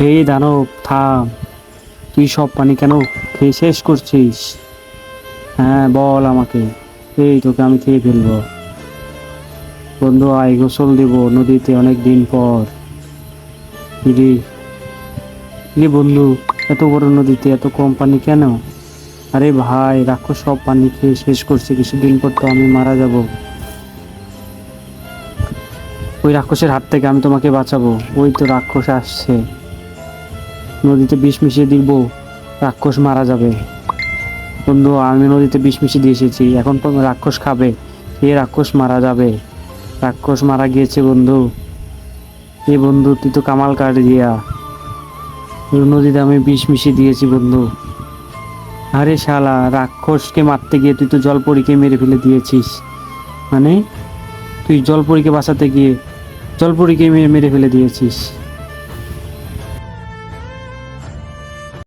হে দানব, থাম। তুই সব পানি কেন খেয়ে শেষ করছিস? হ্যাঁ বল আমাকে। এই তোকে আমি খেয়ে ফেলব। বন্ধু, আয়, গোসল দেব নদীতে অনেক দিন পর। রে রে বন্ধু, এত বড় নদীতে এত কম পানি কেন? আরে ভাই, রাক্ষস সব পানি খেয়ে শেষ করছে, কিছুদিন পর তো আমি মারা যাব। ওই রাক্ষসের হাত থেকে আমি তোমাকে বাঁচাবো। ওই তো রাক্ষস আসছে। নদীতে বিষ মিশিয়ে দিব, রাক্ষস মারা যাবে। বন্ধু, আমি নদীতে বিষ মিশিয়ে দিয়ে এসেছি। এখন রাক্ষস খাবে। এ রাক্ষস মারা যাবে। রাক্ষস মারা গিয়েছে, বন্ধু। এ বন্ধু, তুই তো কামাল কাট দিয়া। নদীতে আমি বিষ মিশিয়ে দিয়েছি, বন্ধু। আরে শালা, রাক্ষসকে মারতে গিয়ে তুই তো জলপরীকে মেরে ফেলে দিয়েছিস। মানে? তুই জলপরীকে বাঁচাতে গিয়ে জলপরীকে মেরে মেরে ফেলে দিয়েছিস।